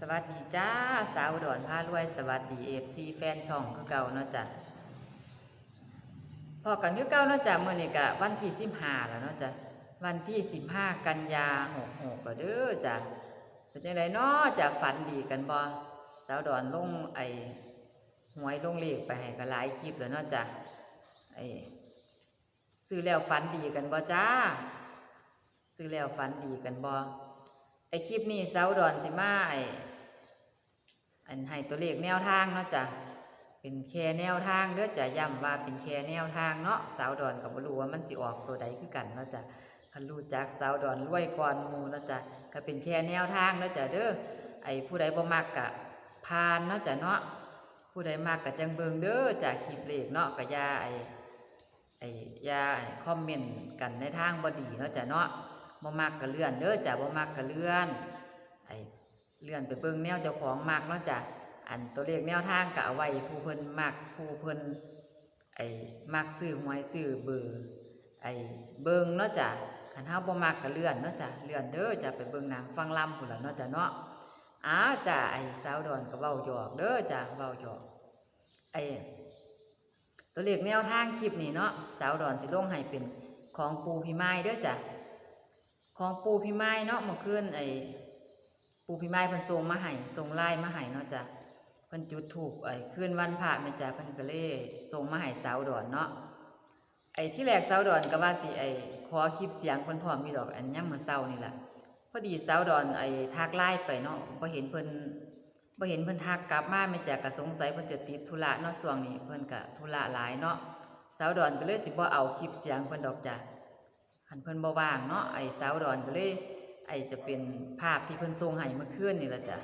สวัสดีจ้าสาวดอนพารวย สวัสดีเอฟซีแฟนช่องคือเก่าเนาะจ้ะพอกันคือเก่าเนาะจ้ะเมื่อนี้กะวันที่สิบห้าแล้วเนาะจ้ะวันที่สิบห้ากันยาหกหกก็เด้อจ้ะเป็นยังไงเนาะจะฝันดีกันบ่สาวดอนลงไอหวยลงเลขไปให้กันหลายคลิปแล้วเนาะจ้ะไอซื้อแล้วฝันดีกันบ่จ้า ซื้อแล้วฝันดีกันบ่ ไอคลิปนี้เสาดอนสิมาไออันให้ตัวเลขแนวทางเนาะจ้ะเป็นแค่แนวทางเด้อจ้ะย้ำว่าเป็นแค่แนวทางเนาะสาวดอนก็บ่รู้ว่ามันสิออกตัวใดคือกันเนาะจ้ะคันรู้จักสาวดอนรวยก่อนมูเนาะจ้ะก็เป็นแค่แนวทางเนาะจ้ะเด้อไอผู้ใดบ่มักกะผ่านเนาะจ้ะเนาะผู้ใดมักกะจังเบิงเด้อจ้ะคลิปเลขเนาะก็อย่าไอไอยาคอมเมนต์กันในทางบ่ดีเนาะจ้ะเนาะ บ่มักก็เลื่อนเด้อจ้ะบ่มักก็เลื่อนไอ้เลื่อนไปเบิ่งแนวเจ้าของมักเนาะจ้ะอันตัวเลขแนวทางก็เอาไว้ผู้เพิ่นมักผู้เพิ่นไอ้มักซื้อหวยซื้อเบอร์ไอ้เบิ่งเนาะจ้ะคันเฮาบ่มักก็เลื่อนเนาะจ้ะเลื่อนเด้อจ้ะไปเบิ่งหนังฟังลำพุ่นล่ะเนาะจ้ะเนาะอ้าจ้ะไอ้สาวดอนก็เว้าหยอกเด้อจ้ะเว้าหยอกไอ้ตัวเลขแนวทางคลิปนี้เนาะสาวดอนสิลงให้เป็นของปูพี่ไม้เด้อจ้ะ ของปูพี่ไม้เนาะเมื่อคืนไอ้ปูพี่ไม้เพิ่นส่งมาให้ส่งไลน์มาให้เนาะจ้ะเพิ่นจุดถูกไอ้คืนวันพระแม่จ้ะเพิ่นก็เลยส่งมาให้สาวดอนเนาะไอ้ที่แรกสาวดอนก็ว่าสิไอ้ขอคลิปเสียงเพิ่นพร้อมมีดอกอันยามมื้อเช้านี่แหละพอดีสาวดอนไอ้ทักไลน์ไปเนาะบ่เห็นเพิ่นบ่เห็นเพิ่นทักกลับมาแม่จ้ะก็สงสัยเพิ่นจะติดธุระเนาะช่วงนี้เพิ่นก็ธุระหลายเนาะสาวดอนก็เลยสิบ่เอาคลิปเสียงเพิ่นดอกจ้ะ หันเพิ่นบ่ว่างเนาะไอ้สาวดอนก็เลย ไอ้จะเป็นภาพที่เพิ่นส่งให้เมื่อคืนนี่ละจ้ะ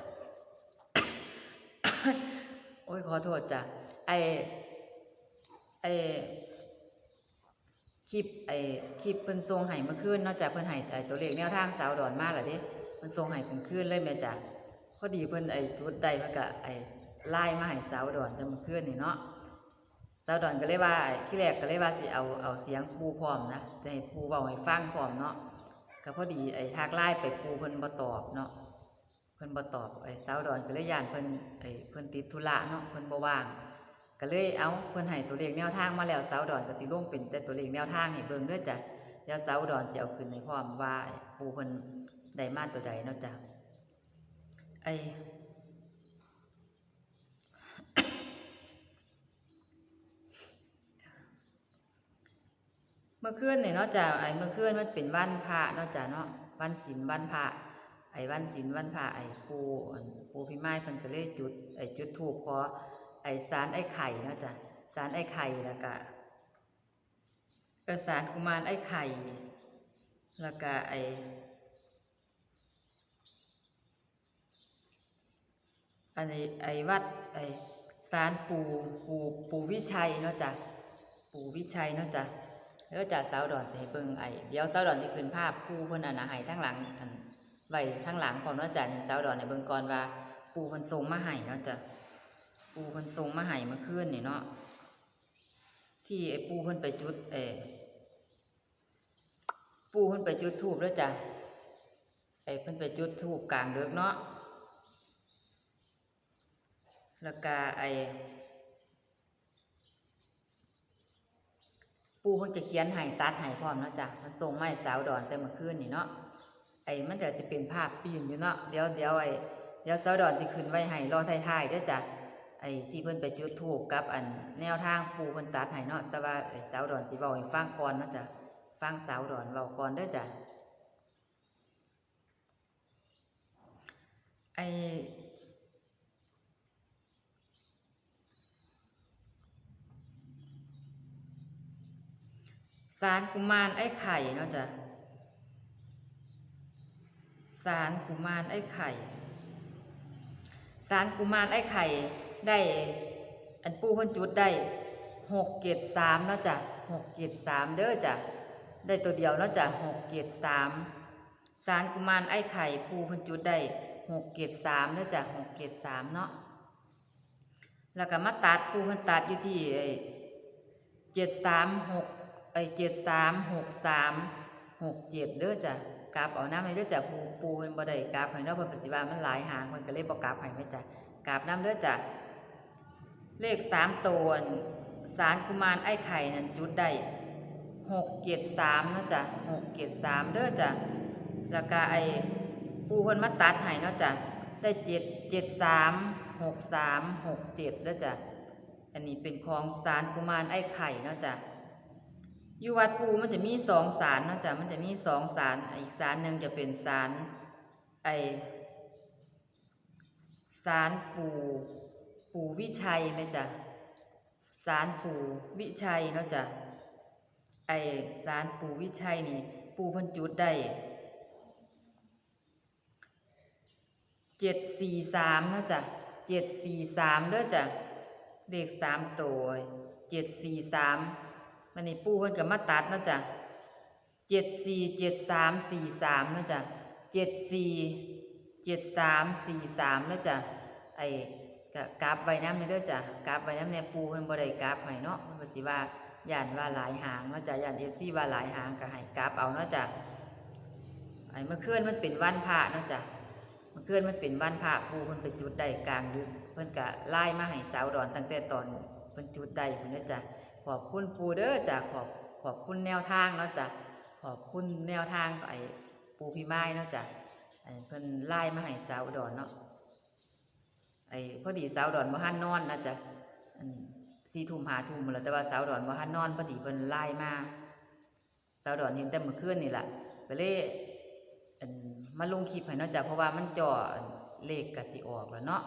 โอ้ยขอโทษจ้ะไอ้ไอ้คลิปไอ้คลิปเพิ่นส่งให้เมื่อคืนนาะจ้ะเพิ่นให้ไอ้ตัวเลขแนวทางสาวดอนมาละเด้เพิ่นส่งให้เพิ่นคืนเลยแม่จ้ะพอดีเพิ่นไอ้จุดใดมันก็ไอ้ไล่มาให้สาวดอนแต่เมื่อคืนนี่เนาะ เจ้าดอนก็เลยว่าที่แรกก็เลยว่าสิเอาเอาเสียงปูพร้อมนะจะให้ปูเบาให้ฟังพร้อมเนาะก็พอดีไอ้ทักไล่ไปปูเพิ่นบ่ตอบเนาะเพิ่นบ่ตอบไอ้เสาดอนก็เลยย่านเพิ่นไอ้เพิ่นติดธุระเนาะเพิ่นบ่ว่างก็เลยเอาเพิ่นให้ตัวเลขแนวทางมาแล้วเสาดอนก็สิลงเป็นแต่ตัวเลขแนวทางให้เบิ่งเด้อจ้ะเดี๋ยวสาดอนสิเอาขึ้นให้พร้อมว่าปูเพิ่นได้มาตัวใดเนาะจ้ะไอ้ เมื่อคืนเนี่ยเนาะจ้ะไอ้เมื่อคืนมันเป็นวันพระเนาะจ้ะเนาะวันศีลวันพระไอ้วันศีลวันพระไอ้ปูปูพี่ไม้เพิ่นก็เลยจุดไอ้จุดถูกขอไอ้สารไอ้ไข่เนาะจ้ะสารไอ้ไข่แล้วก็เออสารกุมารไอ้ไข่ แล้วก็ไอ้อันนี้ไอ้วัดไอ้สารปูปูปูวิชัยเนาะจ้ะปูวิชัยเนาะจ้ะ เดี๋ยวจ่าสาวดอนสิให้เบิ่งไอเดี๋ยวสาวดอนสิขึ้นภาพปูเพิ่นอันน่ะให้ทั้งหลังอันไว้ทั้งหลังพร้อมเนาจะนี่สาวดอนให้เบิ่งก่อนว่า ปูเพิ่นส่งมาให้เนาะจ้ะปูเพิ่นส่งมาให้เมื่อคืนนี่เนาะที่ไอปูเพิ่นไปจุดเอปูเพิ่นไปจุดธูปแล้วจ้ะไอ้เพิ่นไปจุดธูปกลางดึกเนาะแล้วก็ไอ ปูเพิ่นจะเขียนให้ตัดให้พร้อมเนาะจ้ะมันส่งไม้สาวดอนแต่เมื่อคืนนี่เนาะไอ้มันจะสิเป็นภาพปีนอยู่เนาะเดี๋ยวเดี๋ยวไอ้เดี๋ยวสาวดอนสิขึ้นไว้ให้รอท้ายๆเด้อจ้ะไอ้ที่เพิ่นไปจุดธูปกับอันแนวทางปูเพิ่นตัดให้เนาะแต่ว่าไอ้สาวดอนสิเว้าให้ฟังก่อนเนาะจ้ะฟังสาวดอนเว้าก่อนเด้อจ้ะไอ้ สารกุมารไอ้ไข่เนาะจ้ะสารกุมารไอ้ไข่สารกุมารไอ้ไข่ได้ อันปูเพิ่นจุดได้หกเกตสามเนาะจ้ะหกเกตสามเด้อจ้ะได้ตัวเดียวเนาะจ้ะหกเกตสามสารกุมารไอ้ไข่ปูเพิ่นจุดได้หกเกตสามเด้อจ้ะหกเกตสามเนาะแล้วก็มาตัดปูเพิ่นตัดอยู่ที่เจ็ดสามหก ไอ้เจ็ดสามหกสามหกเจ็ดเด้อจ้ะกราบเอาน้ำให้เด้อจ้ะปูปูเพิ่นบ่ได้กราบให้เนาะเพิ่นก็สิว่ามันหลายหางเพิ่นก็เลยบ่กราบให้แม่จ้ะกราบน้ำเด้อจ้ะเลขสามตัวสารกุมารไอ้ไข่นั่นจุดได้หกเกียรติสามเนาะจ้ะหกเกียรติสามเด้อจ้ะแล้วก็ไอ้ปูเพิ่นมาตัดให้เนาะจ้ะได้เจ็ดเจ็ดสามหกสามหกเจ็ดเด้อจ้ะอันนี้เป็นของสารกุมารไอ้ไข่เนาะจ้ะ อยู่วัดปูมันจะมีสองสารนะจ๊ะมันจะมีสองสารอีกสารหนึ่งจะเป็นสารไอสารปูปูวิชัยไหมจ๊ะสารปูวิชัยนะจ๊ะไอสารปูวิชัยนี่ ปูพันจุดได้เจ็ดสี่สามนะจ๊ะเจ็ดสี่สามเด้อจ้ะเลขสามตัวเจ็ดสี่สาม มันนี่ปูเพิ่นก็มาตัดนะจ้ะเจ็ดสี่เจ็ดสามสี่สามนะจ้ะเจ็ดสี่เจ็ดสามสี่สามนะจ้ะไอ้ก็กราบใบน้ำนี่เด้อจ้ะกราบใบน้ำเนี่ยปูเพิ่นบ่ได้กราบให้เนาะเพิ่นสิว่าย่านว่าหลายหางเนาะจ้ะย่าน FC ว่าหลายหางก็ให้กราบเอาเนาะจ้ะไอ้เมื่อคืนมันเป็นวันพระเนาะจ้ะเมื่อคืนมันเป็นวันพระปูเพิ่นไปจุดได้กลางดึกเพิ่นก็ไล่มาให้สาวดอนตั้งแต่ตอนเพิ่นจุดได้พุ่นเนาะจ้ะ ขอบคุณปูเด้อจ้ะขอบขอบคุณแนวทางเนาะจ้ะขอบคุณแนวทางไอ้ปูพี่ไม้เนาะจ้ะไอ้เพิ่นไล่มาให้สาวดอนเนาะไอ้พอดีสาวดอนบ่ทันนอนนะจ้ะสี่ทุ่มหาทุ่มแล้วแต่ว่าสาวดอนบ่ทันนอนพอดีเพิ่นไล่มาสาวดอนเห็นแต่เมื่อคืนนี่แหละก็เลยมาลงคลิปให้เนาะจ้ะเพราะว่ามันจ่อเลขกสิออกแล้วเนาะ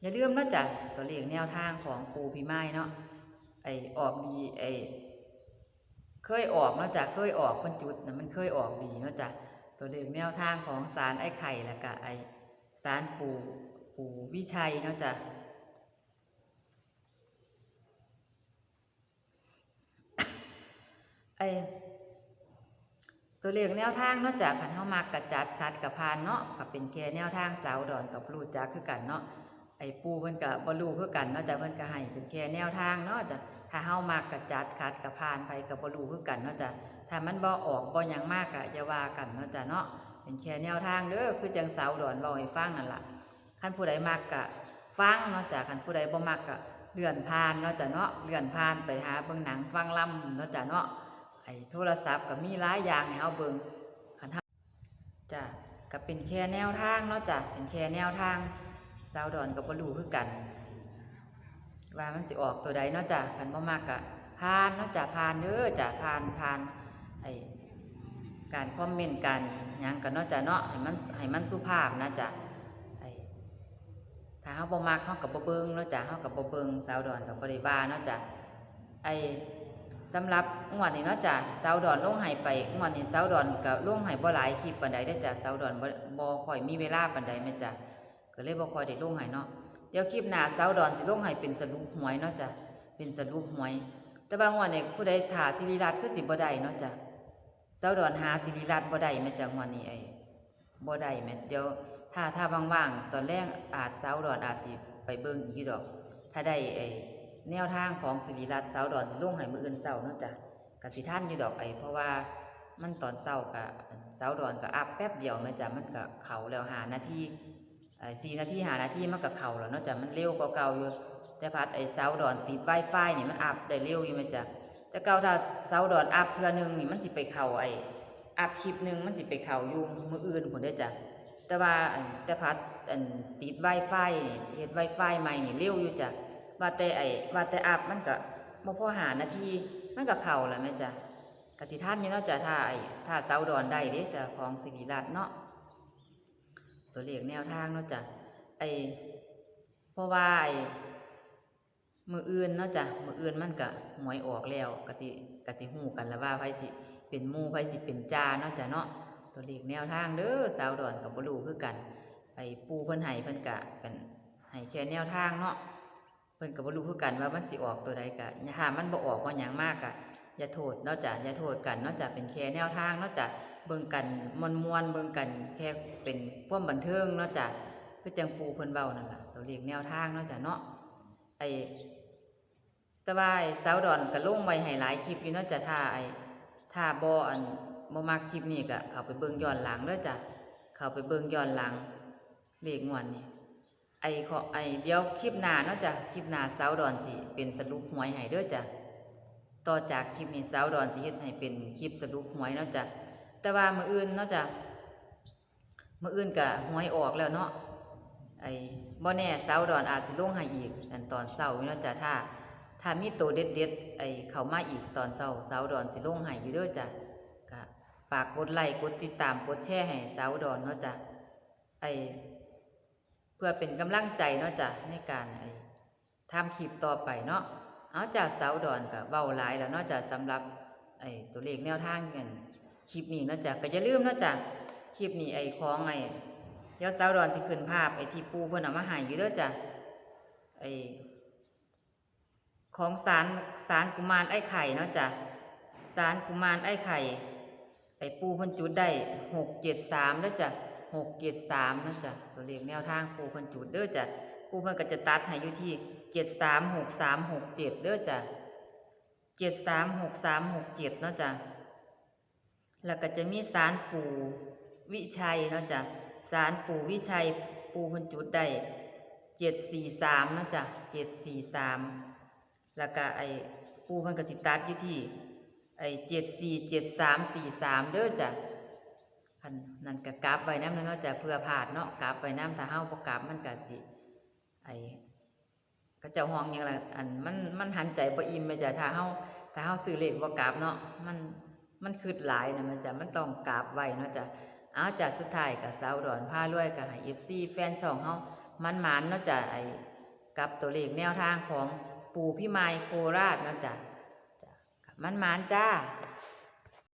อย่าลืมเนาะจ้ะตัวเลขแนวทางของปูพี่ไม้เนาะ อออกดีไอเคยออกนาะจ้ะเคยออกคนจุดนะมันเคยออกดีนาะจ้ะตัวเลขแนวทางของสารไอ้ไข่แล้วก็ไอสารปูปูวิชัยนาะจ้ะไอตัวเลขแนวทางนาะจากขันเฮามักกระจัดคัดกระพานเนาะก็เป็นแค่แนวทางสาวดอนกับรูจักคือกันเนาะไอ้ปูเพิ่นก็บ่รู้คือกันนาะจ้ะเพิ่นก็ให้เป็นแค่แนวทางเนาะจ้ะ ถ้าเฮามักกระจัดคัดกระพานไปก็บ่รู้คือกันเนาะจ้ะถ้ามันบ่ออกบ่ยังมากก็อย่าว่ากันเนาะจ้ะเนาะเป็นแค่แนวทางเด้อคือจังสาวดอนเว้าให้ฟังนั่นล่ะคันผู้ใดมักก็ฟังเนาะจ้ะคันผู้ใดบ่มักก็เลื่อนผ่านเนาะจ้ะเนาะเลื่อนผ่านไปหาเบิ่งหนังฟังล่ำเนาะจ้ะเนาะไอ้โทรศัพท์ก็มีหลายอย่างให้เฮาเบิ่งคันเฮาจ้ะก็เป็นแค่แนวทางเนาะจ้ะเป็นแค่แนวทางสาวดอนก็บ่รู้คือกัน ว่ามันสิออกตัวใดเนาะจ้ะคันบ่มักก็ผ่านเนาะจ้ะผ่านเด้อจ้ะผ่านผ่านไอ้การคอมเมนต์กันยังกันเนาะจ้ะเนาะให้มันให้มันสุภาพนะจ้ะไอ้ถ้าเฮาบ่มักเฮาก็บ่เบิงเนาะจ้ะเฮาก็บ่เบิงสาวดอนก็บ่ได้ว่าเนาะจ้ะไอ้สำหรับงวดนี้เนาะจ้ะเสาดอนลงไห้ไปงวดนี้เสาดอนก็ลงไห้บ่หลายคลิปปานใดได้จ้ะเสาดอนบ่บ่ค่อยมีเวลาปานใดแม่จ้ะก็เลยบ่ค่อยได้ลงไห้เนาะ เดี๋ยวคลิปหน้าเสาดอนสิลงไห้เป็นสรุปหวยเนาะจ้ะเป็นสรุปหวย แต่บางวันเนี้ผู้ใดถ่าสิริรัตน์คือสิบ่ได้เนาะจ้ะเสาดอนหาสิริรัตน์บ่ได้ม่จ้ะวดนี้ไอ้บ่ได้แม่เดี๋ยวถ้าถ้าว่างๆตอนแรกอาจเสาดอนอาจสิไปเบิ่งอีกอยู่ดอก ถ้าได้ไอ้แนวทางของสิริรัตน์สาวดอนสิลงให้มืออื่นเศร้าเนาะจ้ะกสิท่านอยู่ดอกไอเพราะว่ามันตอนเศร้ากะสาดอนก็อัพแป๊บเดียวแม่จ้ะมันก็เขาแล้วหานาที ไอ้สี่นาทีหานาทีมันก็เข่าแล้วเนาะจ้ะมันเร็วกว่าเก่าอยู่แต่พัดไอ้เสาดอนติดไวไฟนี่มันอัพได้เร็วอยู่แม่จ้ะแต่เก่าถ้าเสาดอนอัพเทือหนึงนี่มันสิไปเข่าไอ้อัพคลิปหนึ่งมันสิไปเข่าอยู่มืออื่นผลได้จ้ะแต่ว่าแต่พัดติดไวไฟเฮ็ดไวไฟใหม่นี่เร็วอยู่จ้ะว่าแต่ไอ้ว่าแต่อาบมันก็บ่พอหานาทีมันก็เข้าแล้วแม่จ้ะกสิท่านนี่เนาะจ้ะถ้าไอ้ถ้าเสาดอนได้เด้จ้ะของสิริรัตน์เนาะ ตัวเลขแนวทางเนาะจ้ะไอเพราะว่าไอมืออื่นเนาะจ้ะมืออื่นมันก็หวยออกแล้วกะสิกะสิฮู้กันแล้วว่าไผสิเป็นมู่ไผสิเป็นจาเนาะจ้ะเนาะตัวเลขแนวทางเด้อสาวดอนกับบ่รู้คือกันไอปูเพิ่นให้เพิ่นกะเป็นให้แค่แนวทางเนาะเพิ่นก็บ่รู้คือกันว่ามันสิออกตัวใดกะถ้าหามันบ่ออกว่าหยังมากกะอย่าโทษเนาะจ้ะอย่าโทษกันเนาะจ้ะเป็นแค่แนวทางเนาะจ้ะ เบิ่งกันมวนๆเบิ่งกันแค่เป็นความบันเทิงเนาะจ้ะคือจังปูเพิ่นเว้านั่นล่ะตัวเลขแนวทางเนาะจ้ะเนาะไอ้ต่ว่าไอ้สาวดอนก็ลงไว้ให้หลายคลิปอยู่เนาะจ้ะถ้าไอ้ถ้าบ่อันบ่มักคลิปนี้ก็เข้าไปเบิ่งย้อนหลังเด้อจ้ะเข้าไปเบิ่งย้อนหลังเลขงวดนี้ไอ้ขอไอ้เดี๋ยวคลิปหน้าเนาะจ้ะคลิปหน้าสาวดอนสิเป็นสรุปหวยให้เด้อจ้ะต่อจากคลิปนี้สาวดอนสิเฮ็ดให้เป็นคลิปสรุปหวยเนาะจ้ะ แต่ว่ามืออื่นนาะจ้ะมื้ออื่นก็หวยออกแล้วเนาะไอ้บ่แน่เสาดอนอาจสิลงให้อีกอันตอนเช้าอยู่เนาะจ้ะถ้าถ้ามีตัวเด็ดๆไอ้เขามาอีกตอนเช้าสาดอนสิลงให้อยู่เด้อจ้ะก็ฝากกดไลค์กดติดตามกดแชร์ให้สาดอนเนาะจ้ะไอ้เพื่อเป็นกำลังใจเนาะจ้ะในการไอ้ทำคลิปต่อไปเนาะเอาจากเสาดอนกับเบาหลายแล้วเนาะจ้ะสำหรับไอ้ตัวเลขแนวทางกัน คลิปนี้เนาะจ้ะก็อย่าลืมเนาะจ้ะคลิปนี้ไอ้ของไอ้เดี๋ยวเสาดอนสิขึ้นภาพไอ้ที่ปูเพิ่นเอามาให้อยู่เด้อจ้ะไอ้ของสารสารกุมารไอ้ไข่เนาะจ้ะสารกุมารไอ้ไข่ไอ้ปูเพิ่นจุดได้หกเจ็ดสามเด้อจ้ะหกเจ็ดสามนะจ้ะตัวเลขแนวทางปูเพิ่นจุดเด้อจ้ะปูเพิ่นก็จะตัดให้อยู่ที่เจ็ดสามหกสามหกเจ็ดเด้อจ้ะเจ็ดสามหกสามหกเจ็ดเนาะจ้ะ แล้วก็จะมีสารปูวิชัยเนาะจ้ะสารปูวิชัยปูเพิ่นจุดได้เจ็ดสี่สามเนาะจ้ะเจ็ดสี่สามแล้วก็ไอ้ปูเพิ่นกสิตัดอยู่ที่ไอ้เจ็ดสี่เจ็ดสามสี่สามเด้อจ้ะอันนั่นก็กราบไว้น้ำเนาะจ้ะเพื่อผาดเนาะกราบไว้น้ำถ้าเฮาบ่กราบมันก็สิไอ้ก็เจ้าห้องยังล่ะอันมันมันหันใจบ่อิ่มแม่จ้ะถ้าเฮาถ้าเฮาซื้อเลขบ่กราบเนาะมัน มันคืดหลายนะมันจะมันต้องกราบไว้เนาะจ้ะเอาจ้ะสุดท้ายก็สาวดอนผ้าลวยกับเอฟซีแฟนช่องเฮามันหมานเนาะจ้ะไอ้กับตัวเลขแนวทางของปู่พี่ไมโคราชเนาะจะจ้ะมันหมานจ้า